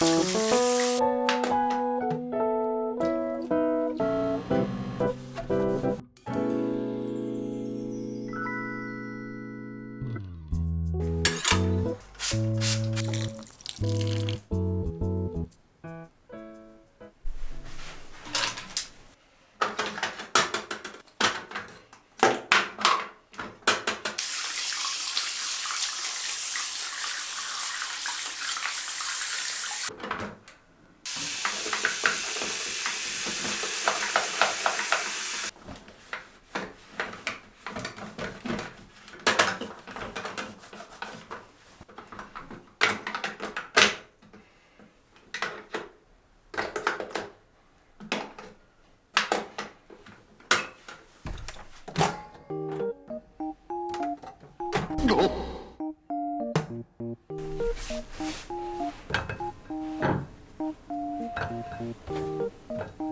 Mm-hmm. 어. 음.